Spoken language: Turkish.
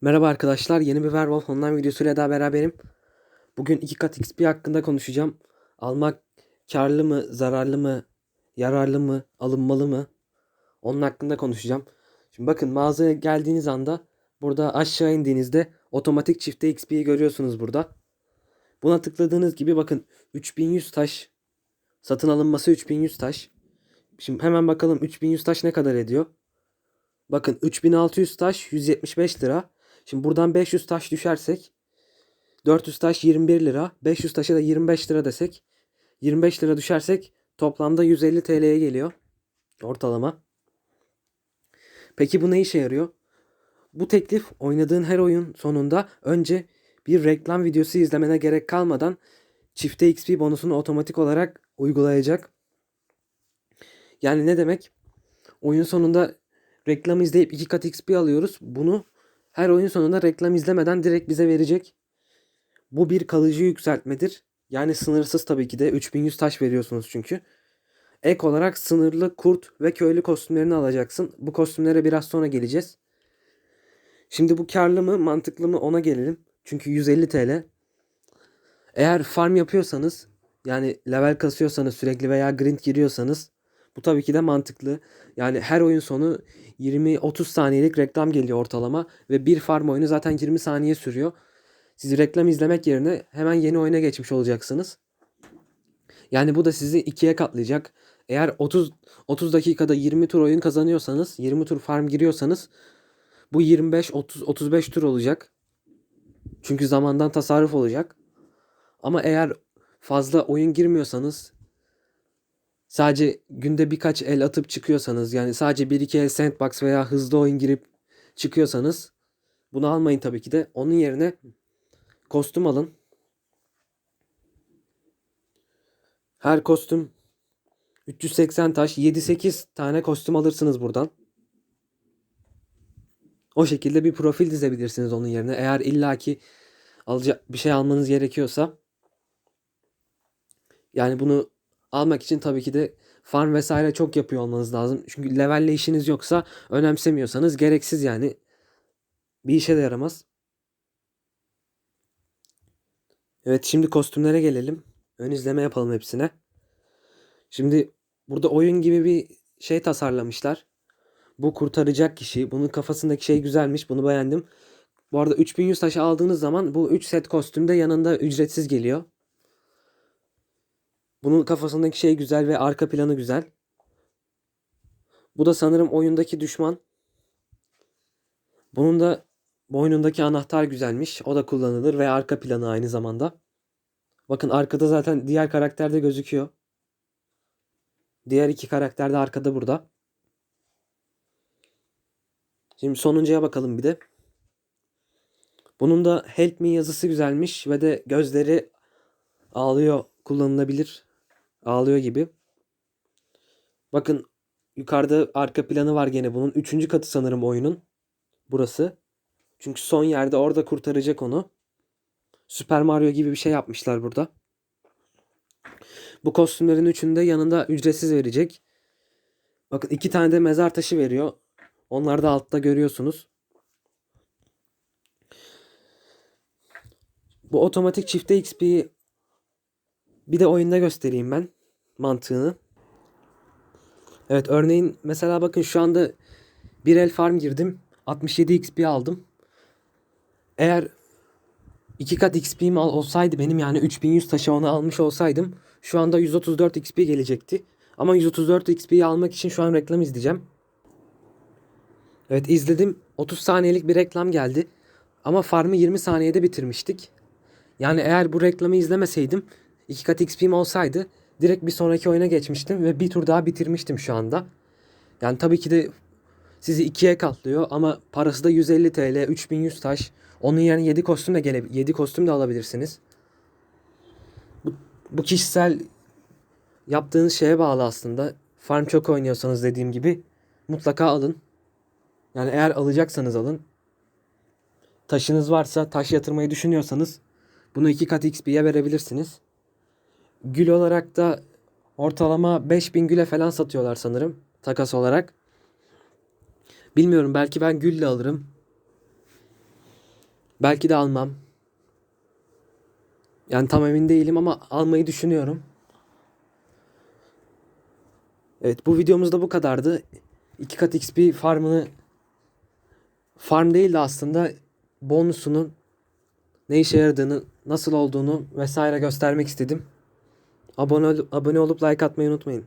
Merhaba arkadaşlar, yeni bir Werewolf Online videosuyla daha beraberim. Bugün 2 kat XP hakkında konuşacağım. Almak karlı mı, zararlı mı, yararlı mı, alınmalı mı? Onun hakkında konuşacağım. Şimdi bakın mağazaya geldiğiniz anda burada aşağı indiğinizde otomatik çifte XP'yi görüyorsunuz burada. Buna tıkladığınız gibi bakın 3100 taş satın alınması 3100 taş. Şimdi hemen bakalım 3100 taş ne kadar ediyor? Bakın 3600 taş 175 lira. Şimdi buradan 500 taş düşersek 400 taş 21 lira. 500 taşa da 25 lira desek 25 lira düşersek toplamda 150 TL'ye geliyor. Ortalama. Peki bu ne işe yarıyor? Bu teklif oynadığın her oyun sonunda önce bir reklam videosu izlemene gerek kalmadan çifte XP bonusunu otomatik olarak uygulayacak. Yani ne demek? Oyun sonunda reklam izleyip 2 kat XP alıyoruz. Bunu her oyun sonunda reklam izlemeden direkt bize verecek. Bu bir kalıcı yükseltmedir. Yani sınırsız tabii ki de 3100 taş veriyorsunuz çünkü. Ek olarak sınırlı kurt ve köylü kostümlerini alacaksın. Bu kostümlere biraz sonra geleceğiz. Şimdi bu karlı mı mantıklı mı ona gelelim. Çünkü 150 TL. Eğer farm yapıyorsanız yani level kasıyorsanız sürekli veya grind giriyorsanız bu tabii ki de mantıklı. Yani her oyun sonu 20-30 saniyelik reklam geliyor ortalama ve bir farm oyunu zaten 20 saniye sürüyor. Siz reklam izlemek yerine hemen yeni oyuna geçmiş olacaksınız. Yani bu da sizi ikiye katlayacak. Eğer 30 30 dakikada 20 tur oyun kazanıyorsanız, 20 tur farm giriyorsanız bu 25 30 35 tur olacak. Çünkü zamandan tasarruf olacak. Ama eğer fazla oyun girmiyorsanız sadece günde birkaç el atıp çıkıyorsanız yani sadece bir iki el sandbox veya hızlı oyun girip çıkıyorsanız bunu almayın tabii ki de. Onun yerine kostüm alın. Her kostüm 380 taş 7-8 tane kostüm alırsınız buradan. O şekilde bir profil dizebilirsiniz onun yerine. Eğer illaki alacak bir şey almanız gerekiyorsa yani bunu almak için tabii ki de farm vesaire çok yapıyor olmanız lazım. Çünkü levelle işiniz yoksa önemsemiyorsanız gereksiz yani. Bir işe de yaramaz. Evet şimdi kostümlere gelelim. Ön izleme yapalım hepsine. Şimdi burada oyun gibi bir şey tasarlamışlar. Bu kurtaracak kişi. Bunun kafasındaki şey güzelmiş. Bunu beğendim. Bu arada 3100 taşı aldığınız zaman bu 3 set kostüm de yanında ücretsiz geliyor. Bunun kafasındaki şey güzel ve arka planı güzel. Bu da sanırım oyundaki düşman. Bunun da boynundaki anahtar güzelmiş. O da kullanılır ve arka planı aynı zamanda. Bakın arkada zaten diğer karakter de gözüküyor. Diğer iki karakter de arkada burada. Şimdi sonuncuya bakalım bir de. Bunun da Help Me yazısı güzelmiş ve de gözleri ağlıyor kullanılabilir. Ağlıyor gibi. Bakın yukarıda arka planı var gene bunun. Üçüncü katı sanırım oyunun. Burası. Çünkü son yerde orada kurtaracak onu. Süper Mario gibi bir şey yapmışlar burada. Bu kostümlerin üçünü de yanında ücretsiz verecek. Bakın iki tane de mezar taşı veriyor. Onları da altta görüyorsunuz. Bu otomatik çifte XP'yi bir de oyunda göstereyim ben mantığını. Evet örneğin mesela bakın şu anda bir el farm girdim. 67 XP aldım. Eğer iki kat XP'm olsaydı benim yani 3100 taşı onu almış olsaydım şu anda 134 XP gelecekti. Ama 134 XP'yi almak için şu an reklam izleyeceğim. Evet izledim. 30 saniyelik bir reklam geldi. Ama farmı 20 saniyede bitirmiştik. Yani eğer bu reklamı izlemeseydim iki kat XP'm olsaydı direkt bir sonraki oyuna geçmiştim ve bir tur daha bitirmiştim şu anda. Yani tabii ki de sizi ikiye katlıyor ama parası da 150 TL, 3100 taş. Onun yerine 7 kostüm de gele 7 kostüm de alabilirsiniz. Bu, bu kişisel yaptığınız şeye bağlı aslında. Farm çok oynuyorsanız dediğim gibi mutlaka alın. Yani eğer alacaksanız alın. Taşınız varsa taş yatırmayı düşünüyorsanız bunu iki kat XP'ye verebilirsiniz. Gül olarak da ortalama 5000 güle falan satıyorlar sanırım takas olarak. Bilmiyorum belki ben gülle alırım. Belki de almam. Yani tam emin değilim ama almayı düşünüyorum. Evet bu videomuz da bu kadardı. 2 kat XP farmını farm değil de aslında bonusunun ne işe yaradığını, nasıl olduğunu vesaire göstermek istedim. Abone, abone olup like atmayı unutmayın.